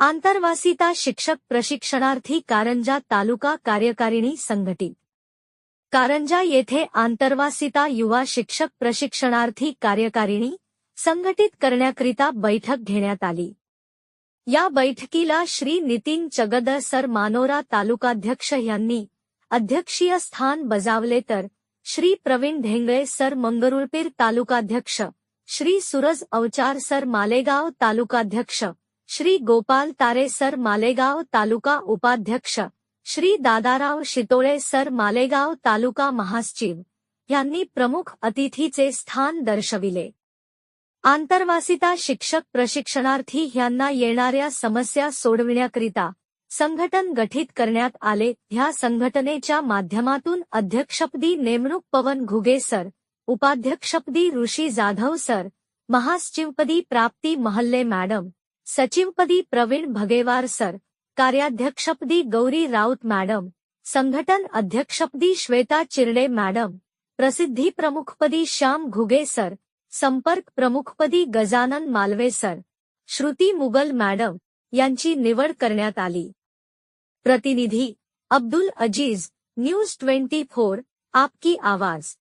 आंतरवासिता शिक्षक प्रशिक्षणार्थी कारंजा तालुका कार्यकारिणी संघटित कारंजा येथे आंतरवासिता युवा शिक्षक प्रशिक्षणार्थी कार्यकारिणी संघटित करण्याकरिता बैठक घेण्यात आली. या बैठकीला श्री नितीन चगदर सर मानोरा तालुकाध्यक्ष यांनी अध्यक्षीय स्थान बजावले तर श्री प्रवीण ढेंगळे सर मंगरुळपीर तालुकाध्यक्ष श्री सूरज अवचार सर मालेगाव तालुकाध्यक्ष श्री गोपाल तारे सर मालेगाव तालुका उपाध्यक्ष श्री दादाराव शितोळे सर मालेगाव तालुका महासचिव यांनी प्रमुख अतिथीचे स्थान दर्शविले. आंतरवासिता शिक्षक प्रशिक्षणार्थी यांना येणाऱ्या समस्या सोडविण्याकरिता संघटन गठीत करण्यात आले. ह्या संघटनेच्या माध्यमातून अध्यक्षपदी नेमणूक पवन घुगे सर उपाध्यक्षपदी ऋषी जाधव सर महासचिवपदी प्राप्ती महल्ले मॅडम सचिवपदी प्रवीण भगेवार सर कार्याध्यक्षपदी गौरी राऊत मॅडम संघटन अध्यक्षपदी श्वेता चिरडे मॅडम प्रसिद्धी प्रमुखपदी श्याम घुगे सर संपर्क प्रमुखपदी गजानन मालवे सर श्रुती मुगल मॅडम यांची निवड करण्यात आली. प्रतिनिधी Abdul Aziz news twenty four आपकी आवाज.